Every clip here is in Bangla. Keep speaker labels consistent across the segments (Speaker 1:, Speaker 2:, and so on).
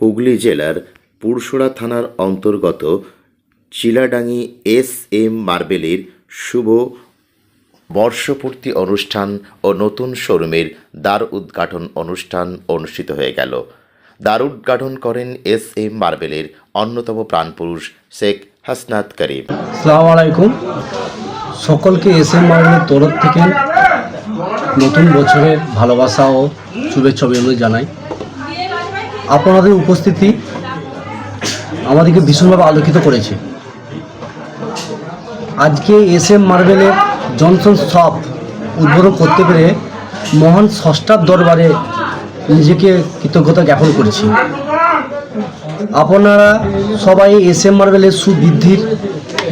Speaker 1: হুগলি জেলার পুরসুরা থানার অন্তর্গত চিলাডাঙ্গি এস এম মার্বেলের শুভ বর্ষপূর্তি অনুষ্ঠান ও নতুন শোরুমের দ্বার উদ্ঘাটন অনুষ্ঠান অনুষ্ঠিত হয়ে গেল। দ্বার উদ্ঘাটন করেন এস এম মার্বেলের অন্যতম প্রাণপুরুষ শেখ হাসনাত করিম।
Speaker 2: সালাম আলাইকুম সকলকে এস এম মার্বেলের তরফ থেকে নতুন বছরের ভালোবাসা ও শুভেচ্ছা জানাই। আপনাদের উপস্থিতি আমাদেরকে ভীষণভাবে আলোকিত করেছে। আজকে এস এম মার্বেলের জনসন শপ উদ্বোধন করতে পেরে মহান ষষ্ঠার দরবারে নিজেকে কৃতজ্ঞতা জ্ঞাপন করছি। আপনারা সবাই এস এম মার্বেলের সুবৃদ্ধির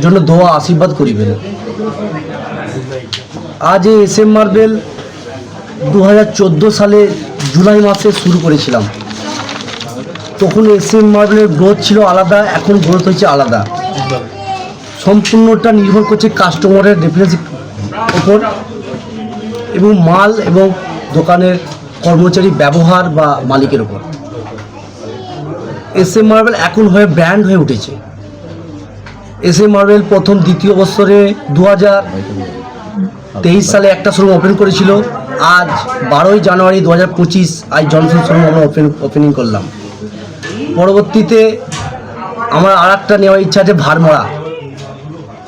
Speaker 2: জন্য দোয়া, আশীর্বাদ করিবেন। আজ এই এস এম মার্বেল দু হাজার চোদ্দ সালে জুলাই মাসে শুরু করেছিলাম। তখন এস এম মার্বেলের গ্রোথ ছিল আলাদা, এখন গ্রোথ হয়েছে আলাদা। সম্পূর্ণটা নির্ভর করছে কাস্টমারের রেফারেন্সের ওপর এবং মাল এবং দোকানের কর্মচারী ব্যবহার বা মালিকের ওপর এস এম মার্বেল এখন হয়ে ব্র্যান্ড হয়ে উঠেছে। এস এম মার্বেল প্রথম, দ্বিতীয় বছরে দু হাজার তেইশ সালে একটা শোরুম ওপেন করেছিল। আজ বারোই জানুয়ারি দু হাজার পঁচিশ, আজ জনসন শোরুম আমরা ওপেন ওপেনিং করলাম। পরবর্তীতে আমার আর একটা নেওয়ার ইচ্ছা আছে ভারমরা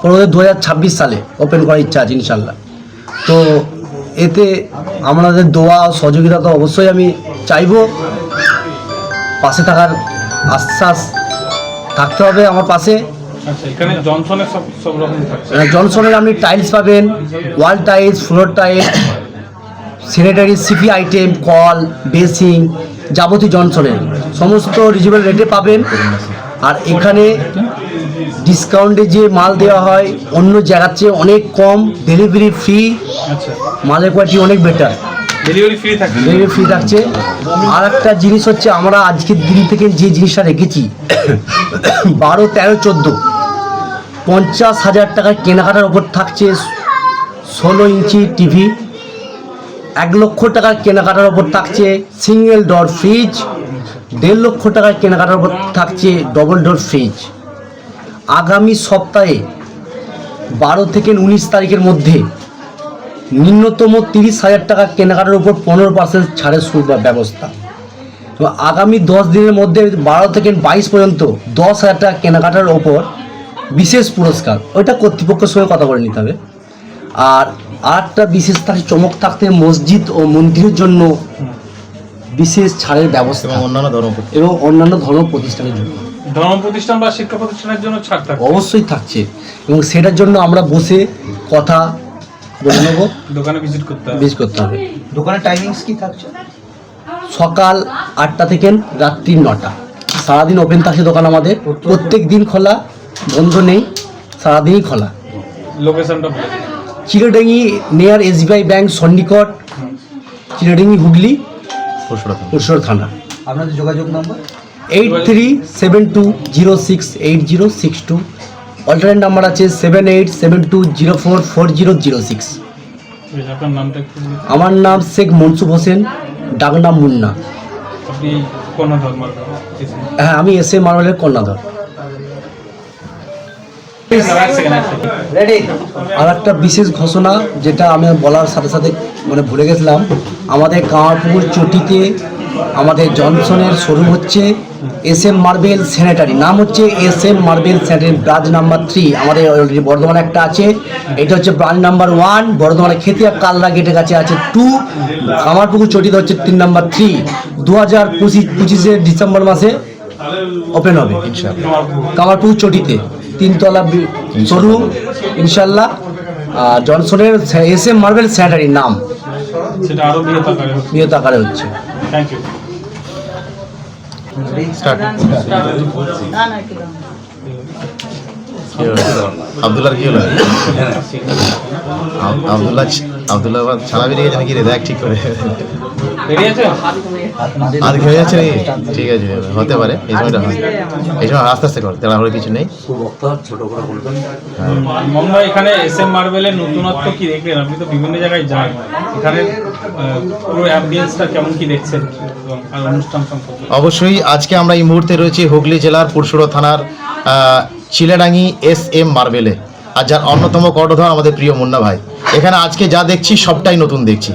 Speaker 2: পরবর্তী দু হাজার ছাব্বিশ সালে ওপেন করার ইচ্ছা আছে ইনশাল্লাহ তো এতে আমাদের দোয়া ও সহযোগিতা তো অবশ্যই আমি চাইব। পাশে থাকার আশ্বাস থাকতে হবে আমার পাশে।
Speaker 3: আচ্ছা জনসনের থাকছে।
Speaker 2: জনসনের আপনি টাইলস পাবেন wall tiles floor tiles sanitary CP item call basin যাবতীয় জনসনের সমস্ত রিজনেবল রেটে পাবেন। আর এখানে ডিসকাউন্টে যে মাল দেওয়া হয় অন্য জায়গার চেয়ে অনেক কম ডেলিভারি ফ্রি
Speaker 3: আচ্ছা।
Speaker 2: মালের কোয়ালিটি অনেক বেটার
Speaker 3: ডেলিভারি ফ্রি থাকছে।
Speaker 2: ডেলিভারি ফ্রি থাকছে। আর একটা জিনিস হচ্ছে আমরা আজকের দিন থেকে যে জিনিসটা রেখেছি বারো তেরো চোদ্দ পঞ্চাশ হাজার টাকার কেনাকাটার ওপর থাকছে ষোলো ইঞ্চি টিভি। এক লক্ষ টাকার কেনাকাটার ওপর থাকছে সিঙ্গেল ডোর ফ্রিজ দেড় লক্ষ টাকার কেনাকাটার ওপর থাকছে ডবল ডোর ফ্রিজ আগামী সপ্তাহে বারো থেকে উনিশ তারিখের মধ্যে ন্যূনতম তিরিশ হাজার টাকা কেনাকাটার উপর পনেরো পার্সেন্ট ছাড়ের সু- ব্যবস্থা। এবং আগামী দশ দিনের মধ্যে বারো থেকে বাইশ পর্যন্ত দশ হাজার টাকা কেনাকাটার ওপর বিশেষ পুরস্কার। ওইটা কর্তৃপক্ষের সঙ্গে কথা বলে নিতে হবে। আর আরেকটা বিশেষ তার চমক থাকতে মসজিদ ও মন্দিরের জন্য বিশেষ ছাড়ের ব্যবস্থা।
Speaker 1: এবং অন্যান্য ধর্ম
Speaker 2: এবং অন্যান্য ধর্ম প্রতিষ্ঠানের জন্য।
Speaker 3: ধর্ম প্রতিষ্ঠান বা শিক্ষা প্রতিষ্ঠানের জন্য ছাড় থাকছে?
Speaker 2: অবশ্যই থাকছে। এবং সেটার জন্য আমরা বসে কথা বলে নেব।
Speaker 3: দোকানে ভিজিট করতে হবে।
Speaker 2: বেশ করতে হবে।
Speaker 4: দোকানের টাইমিংস কি থাকছে?
Speaker 2: সকাল আটটা থেকে রাত্রি নটা। সারাদিন ওপেন থাকছে দোকান আমাদের। প্রত্যেক দিন খোলা বন্ধ নেই। সারাদিনই খোলা।
Speaker 3: লোকেশনটা।
Speaker 2: চিরডেঙ্গি নিয়ার এসবিআই ব্যাংক সন্নিকট চিরডেঙ্গি হুগলি পুরসুর থানা।
Speaker 4: আপনাদের যোগাযোগ number?
Speaker 2: Eight three seven two zero six eight zero six two. Alternate number আছে seven eight seven two zero four four zero zero six. আমার নাম শেখ মনসুফ হোসেন ডাকনাম মুন্না।
Speaker 3: আপনি কোন ধর্মের
Speaker 2: হ্যাঁ আমি এস এ মার্বেলের কন্যাধর।
Speaker 4: রেডি
Speaker 2: আর একটা বিশেষ ঘোষণা যেটা আমি বলার সাথে সাথে মানে ভুলে গেছিলাম। আমাদের কামারপুর চটিতে আমাদের জনসনের শোরুম হচ্ছে এস এম মার্বেল স্যানিটারি। নাম হচ্ছে S M marble sanitary, branch number three. আমাদের অলরেডি বর্ধমানে একটা আছে। এটা হচ্ছে ব্রাঞ্চ নাম্বার ওয়ান। বর্ধমানে খেতিয়া কালরা গেটের কাছে আছে টু। কামারপুকুর চটিতে হচ্ছে তিন নাম্বার থ্রি। দু হাজার পঁচিশ, পঁচিশে ডিসেম্বর মাসে ওপেন হবে কামারপুর চটিতে। তিনতলা শোরুম ইনশাল্লাহ। আর জনসনের এস এম মার্বেল স্যানিটারি নাম।
Speaker 3: সেটা বৃহৎ আকারে হচ্ছে। থ্যাংক ইউ
Speaker 5: আবদুল্লার কি হলো? আবদুল্লাহ আবদুল্লাহ ছাড়া বেরিয়ে গেছে নাকি রে? দেখ ঠিক করে। আর হয়ে যাচ্ছে নাকি ঠিক আছে হতে পারে এই সময়টা হয়। এই সময় আস্তে আস্তে কর তাড়াহুড়ো কিছু নেই।
Speaker 3: এখানে এস এম মার্বেলের নতুনত্ব কি দেখলেন? আপনি তো বিভিন্ন জায়গায় যান। এখানে পুরো অ্যাম্বিয়েন্সটা কেমন কি দেখছেন? অনুষ্ঠান সম্পর্কে?
Speaker 5: অবশ্যই আজকে আমরা এই মুহূর্তে রয়েছি হুগলি জেলার পুরসুরা থানার আহ, চিলেডাঙ্গি এস এম মার্বেলে আর যার অন্যতম কর্ণধার আমাদের প্রিয় মুন্না ভাই। এখানে আজকে যা দেখছি সবটাই নতুন দেখছি।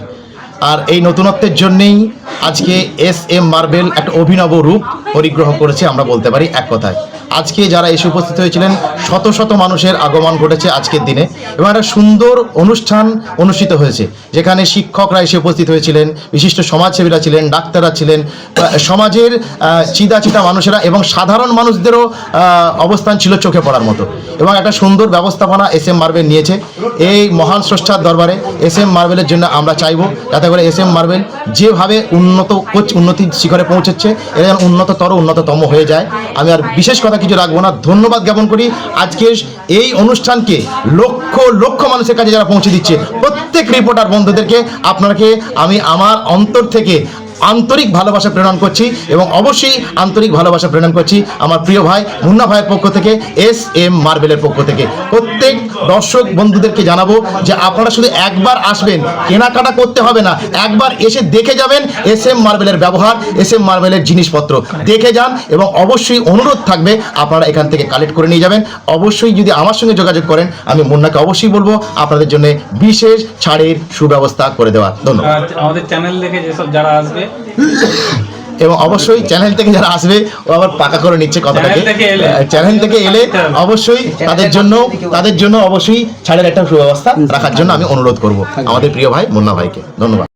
Speaker 5: আর এই নতুনত্বের জন্যেই আজকে এস এম মার্বেল একটা অভিনব রূপ পরিগ্রহ করেছে, আমরা বলতে পারি এক কথায়। আজকে যারা এসে উপস্থিত হয়েছিলেন, শত শত মানুষের আগমন ঘটেছে আজকের দিনে এবং একটা সুন্দর অনুষ্ঠান অনুষ্ঠিত হয়েছে, যেখানে শিক্ষকরা এসে উপস্থিত হয়েছিলেন, বিশিষ্ট সমাজসেবীরা ছিলেন, ডাক্তাররা ছিলেন সমাজের চিদা চিতা মানুষেরা এবং সাধারণ মানুষদেরও অবস্থান ছিল চোখে পড়ার মতো এবং একটা সুন্দর ব্যবস্থাপনা এস এম মার্বেল নিয়েছে। এই মহান স্রষ্টার দরবারে এস এম মার্বেলের জন্য আমরা চাইব, যাতে করে এস এম মার্বেল যেভাবে উন্নত কোচ- উন্নতির শিখরে পৌঁছেছে, এরা যেন উন্নততর, উন্নততম হয়ে যায়। আমি আর বিশেষ কথা কিছু রাখব না। ধন্যবাদ জ্ঞাপন করি। আজকে এই অনুষ্ঠানকে লক্ষ লক্ষ মানুষের কাছে যারা পৌঁছে দিচ্ছে, প্রত্যেক রিপোর্টার বন্ধুদেরকে, আপনাকে আমি আমার অন্তর থেকে আন্তরিক ভালোবাসা প্রেরণ করছি এবং অবশ্যই আন্তরিক ভালোবাসা প্রেরণ করছি আমার প্রিয় ভাই, মুন্না ভাইয়ের পক্ষ থেকে এস এম মার্বেলের পক্ষ থেকে। প্রত্যেক দর্শক বন্ধুদেরকে জানাব যে আপনারা শুধু একবার আসবেন, কেনাকাটা করতে হবে না, একবার এসে দেখে যাবেন এস এম মার্বেলের ব্যবহার এস এম মার্বেলের জিনিসপত্র। দেখে যান এবং অবশ্যই অনুরোধ থাকবে, আপনারা এখান থেকে কালেক্ট করে নিয়ে যাবেন। অবশ্যই যদি আমার সঙ্গে যোগাযোগ করেন, আমি মুন্নাকে অবশ্যই বলব আপনাদের জন্য বিশেষ ছাড়ের সুব্যবস্থা করে দেওয়ার ধন্যবাদ।
Speaker 3: আমাদের চ্যানেল দেখে যেসব যারা আসবে
Speaker 5: এবং অবশ্যই চ্যানেল থেকে যারা আসবে ও আবার পাকা করে নিচ্ছে কথাটাকে। চ্যানেল থেকে এলে। অবশ্যই তাদের জন্য তাদের জন্য অবশ্যই ছাড়ের একটা সুব্যবস্থা রাখার জন্য আমি অনুরোধ করব আমাদের প্রিয় ভাই মুন্না ভাইকে। ধন্যবাদ।